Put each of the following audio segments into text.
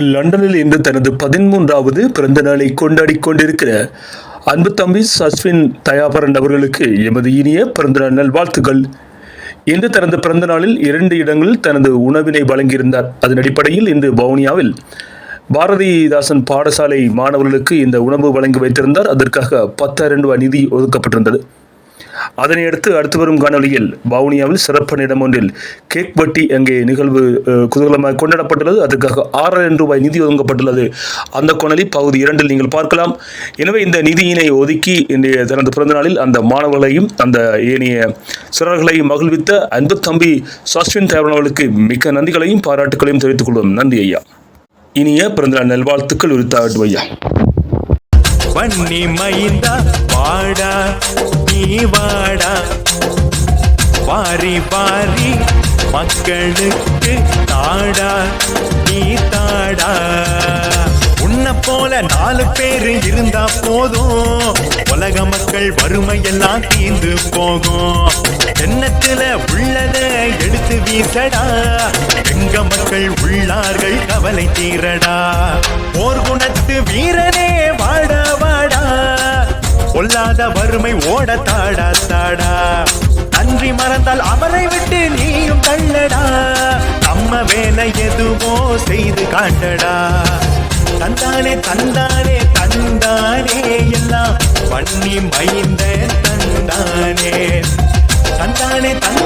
லண்டனில் இன்று தனது பதிமூன்றாவது பிறந்த நாளை கொண்டாடி கொண்டிருக்கிற அன்பு தம்பி சஸ்வின் தயாபரன் அவர்களுக்கு எமது இனிய பிறந்தநாள் நல்வாழ்த்துக்கள். இன்று தனது பிறந்த நாளில் இரண்டு இடங்களில் தனது உணவினை வழங்கியிருந்தார். அதன் அடிப்படையில் இன்று வவுனியாவில் பாரதிதாசன் பாடசாலை மாணவர்களுக்கு இந்த உணவு வழங்கி வைத்திருந்தார். அதற்காக பத்தாயிரம் ரூபாய் நிதி ஒதுக்கப்பட்டிருந்தது. அதனையடுத்து அடுத்து வரும் காணொலியில் வவுனியாவில் சிறப்பு நிலம் ஒன்றில் கேக் வெட்டி அங்கே நிகழ்வு குதூகலமாக கொண்டாடப்பட்டுள்ளது. அதற்காக ஆறாயிரம் ரூபாய் நிதி ஒதுங்கப்பட்டுள்ளது. அந்த கொணலி பகுதி இரண்டில் நீங்கள் பார்க்கலாம். எனவே இந்த நிதியினை ஒதுக்கி இன்றைய தனது பிறந்த நாளில் அந்த மாணவர்களையும் அந்த ஏனைய சிறர்களையும் மகிழ்வித்த அன்பு தம்பி சஸ்வின் தேவனவர்களுக்கு மிக்க நன்றிகளையும் பாராட்டுகளையும் தெரிவித்துக் கொள்வோம். நன்றி ஐயா. இனிய பிறந்தநாள் நல்வாழ்த்துக்கள் உரித்தாட்டு ஐயா. வன்னி மைந்தா வாடா. நீ வாடா. வாரி வாரி மக்களுக்கு தாடா நீ தாடா. உன்னை போல நாலு பேரு இருந்தா போதும். உலக மக்கள் வறுமை எல்லாம் தீர்ந்து போகும். எண்ணத்துல உள்ளத எடுத்து வீசடா. எங்க மக்கள் உள்ளார்கள் கவலை தீரடா. போர் குணத்து வீரனே பொல்லாத வறுமை ஓட தாடா. தாடா நன்றி மறந்தால் அவரை விட்டு நீயும் தள்ளடா. நம்ம வேலை எதுவோ செய்து காட்டடா. தந்தானே தந்தானே தந்தானே எல்லாம் பண்ணி மைந்த தந்தானே. தந்தானே தந்த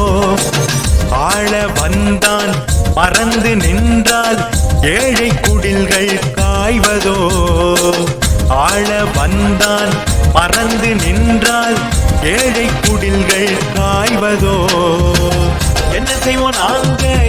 வாழ வந்தான். மறந்து நின்றால் ஏழை குடில்கள் காய்வதோ? ஆள வந்தான். மறந்து நின்றால் ஏழை குடில்கள் காய்வதோ? என்ன செய்வோம் நாங்க